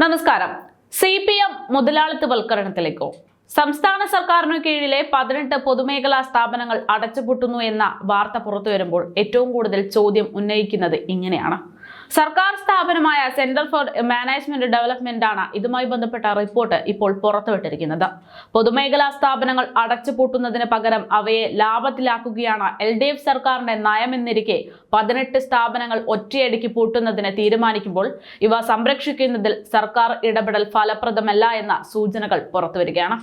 നമസ്കാരം. C P M മുതലാളിത്തവൽക്കരണത്തിലേക്കോ? സംസ്ഥാന സർക്കാരിനു കീഴിലെ പതിനെട്ട് പൊതുമേഖലാ സ്ഥാപനങ്ങൾ അടച്ചുപൂട്ടുന്നു എന്ന വാർത്ത പുറത്തു വരുമ്പോൾ ഏറ്റവും കൂടുതൽ ചോദ്യം ഉന്നയിക്കുന്നത് ഇങ്ങനെയാണ്. സർക്കാർ സ്ഥാപനമായ സെന്റർ ഫോർ മാനേജ്മെന്റ് ഡെവലപ്മെന്റ് ആണ് ഇതുമായി ബന്ധപ്പെട്ട റിപ്പോർട്ട് ഇപ്പോൾ പുറത്തുവിട്ടിരിക്കുന്നത്. പൊതുമേഖലാ സ്ഥാപനങ്ങൾ അടച്ചുപൂട്ടുന്നതിന് പകരം അവയെ ലാഭത്തിലാക്കുകയാണ് എൽ ഡി എഫ് സർക്കാരിന്റെ നയമെന്നിരിക്കെ പതിനെട്ട് സ്ഥാപനങ്ങൾ ഒറ്റയടിക്ക് പൂട്ടുന്നതിന് തീരുമാനിക്കുമ്പോൾ ഇവ സംരക്ഷിക്കുന്നതിൽ സർക്കാർ ഇടപെടൽ ഫലപ്രദമല്ല എന്ന സൂചനകൾ പുറത്തുവരികയാണ്.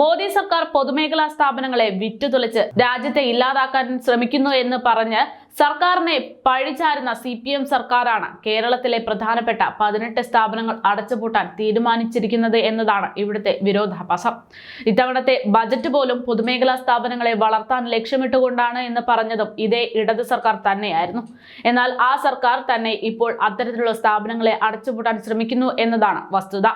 മോദി സർക്കാർ പൊതുമേഖലാ സ്ഥാപനങ്ങളെ വിറ്റുതുലച്ച് രാജ്യത്തെ ഇല്ലാതാക്കാൻ ശ്രമിക്കുന്നു എന്ന് പറഞ്ഞ് സർക്കാരിനെ പഴിചാരുന്ന സി പി എം സർക്കാരാണ് കേരളത്തിലെ പ്രധാനപ്പെട്ട പതിനെട്ട് സ്ഥാപനങ്ങൾ അടച്ചുപൂട്ടാൻ തീരുമാനിച്ചിരിക്കുന്നത് എന്നതാണ് ഇവിടുത്തെ വിരോധാഭാസം. ഇത്തവണത്തെ ബജറ്റ് പോലും പൊതുമേഖലാ സ്ഥാപനങ്ങളെ വളർത്താൻ ലക്ഷ്യമിട്ടുകൊണ്ടാണ് എന്ന് പറഞ്ഞതും ഇതേ ഇടത് സർക്കാർ തന്നെയായിരുന്നു. എന്നാൽ ആ സർക്കാർ തന്നെ ഇപ്പോൾ അത്തരത്തിലുള്ള സ്ഥാപനങ്ങളെ അടച്ചുപൂട്ടാൻ ശ്രമിക്കുന്നു എന്നതാണ് വസ്തുത.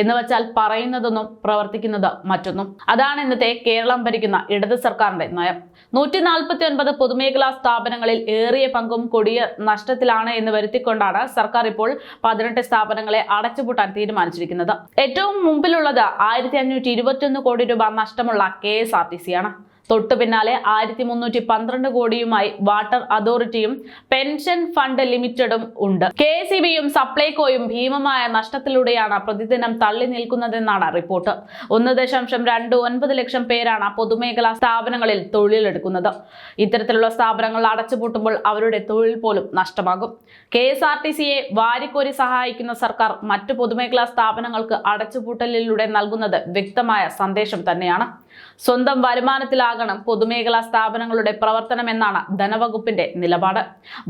എന്ന് വച്ചാൽ പറയുന്നതൊന്നും പ്രവർത്തിക്കുന്നത് മറ്റൊന്നും. അതാണ് ഇന്നത്തെ കേരളം ഭരിക്കുന്ന ഇടത് സർക്കാരിന്റെ നയം. നൂറ്റി നാൽപ്പത്തി ഒൻപത് പൊതുമേഖലാ സ്ഥാപനങ്ങളിൽ ഏറിയ പങ്കും കൊടിയ നഷ്ടത്തിലാണ് എന്ന് വരുത്തിക്കൊണ്ടാണ് സർക്കാർ ഇപ്പോൾ പതിനെട്ട് സ്ഥാപനങ്ങളെ അടച്ചുപൂട്ടാൻ തീരുമാനിച്ചിരിക്കുന്നത്. ഏറ്റവും മുമ്പിലുള്ളത് ആയിരത്തി അഞ്ഞൂറ്റി ഇരുപത്തിയൊന്ന് കോടി രൂപ നഷ്ടമുള്ള കെ ആണ്. തൊട്ടു പിന്നാലെ ആയിരത്തി മുന്നൂറ്റി പന്ത്രണ്ട് കോടിയുമായി വാട്ടർ അതോറിറ്റിയും പെൻഷൻ ഫണ്ട് ലിമിറ്റഡും ഉണ്ട്. കെ സി ബിയും സപ്ലൈകോയും ഭീമമായ നഷ്ടത്തിലൂടെയാണ് പ്രതിദിനം തള്ളി നിൽക്കുന്നതെന്നാണ് റിപ്പോർട്ട്. ഒന്ന് ദശാംശം രണ്ട് ഒൻപത് ലക്ഷം പേരാണ് പൊതുമേഖലാ സ്ഥാപനങ്ങളിൽ തൊഴിലെടുക്കുന്നത്. ഇത്തരത്തിലുള്ള സ്ഥാപനങ്ങൾ അടച്ചുപൂട്ടുമ്പോൾ അവരുടെ തൊഴിൽ പോലും നഷ്ടമാകും. കെ എസ് ആർ ടി സിയെ വാരിക്കോരി സഹായിക്കുന്ന സർക്കാർ മറ്റു പൊതുമേഖലാ സ്ഥാപനങ്ങൾക്ക് അടച്ചുപൂട്ടലിലൂടെ നൽകുന്നത് വ്യക്തമായ സന്ദേശം തന്നെയാണ്. സ്വന്തം വരുമാനത്തിലാകണം പൊതുമേഖലാ സ്ഥാപനങ്ങളുടെ പ്രവർത്തനമെന്നാണ് ധനവകുപ്പിന്റെ നിലപാട്.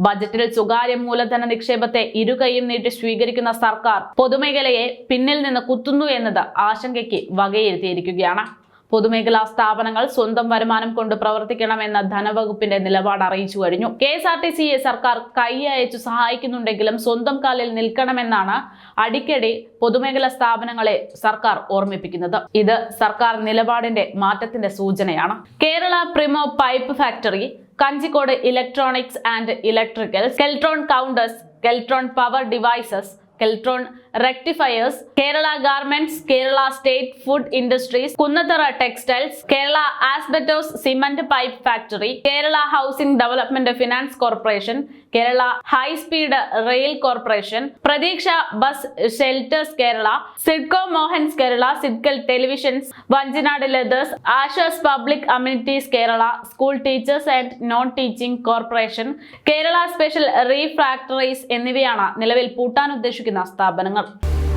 ബജറ്റിൽ സ്വകാര്യ മൂലധന നിക്ഷേപത്തെ ഇരുകൈയും നീട്ടി സ്വീകരിക്കുന്ന സർക്കാർ പൊതുമേഖലയെ പിന്നിൽ നിന്ന് കുത്തുന്നു എന്നത് ആശങ്കയ്ക്ക് വകയിരുത്തിയിരിക്കുകയാണ്. പൊതുമേഖലാ സ്ഥാപനങ്ങൾ സ്വന്തം വരുമാനം കൊണ്ട് പ്രവർത്തിക്കണമെന്ന ധനവകുപ്പിന്റെ നിലപാട് അറിയിച്ചു കഴിഞ്ഞു. കെ എസ് ആർ ടി സിയെ സർക്കാർ കൈ അയച്ചു സഹായിക്കുന്നുണ്ടെങ്കിലും സ്വന്തം കാലിൽ നിൽക്കണമെന്നാണ് അടിക്കടി പൊതുമേഖലാ സ്ഥാപനങ്ങളെ സർക്കാർ ഓർമ്മിപ്പിക്കുന്നത്. ഇത് സർക്കാർ നിലപാടിന്റെ മാറ്റത്തിന്റെ സൂചനയാണ്. Kerala Premo pipe factory Kanjikode electronics and electrical Keltron counters Keltron power devices Keltron rectifiers Kerala garments Kerala state food industries Kunnathara textiles Kerala asbestos cement pipe factory Kerala housing development finance corporation Kerala high speed rail corporation Prathiksha bus shelters Kerala SIDCO Mohans Kerala സിഡ്കൽ televisions Vanchinad leathers ആഷേഴ്സ് public amenities Kerala school teachers and non teaching corporation Kerala special refractories എന്നിവയാണ് നിലവിൽ പൂട്ടാൻ ഉദ്ദേശിക്കുന്ന സ്ഥാപനങ്ങൾ. আপনার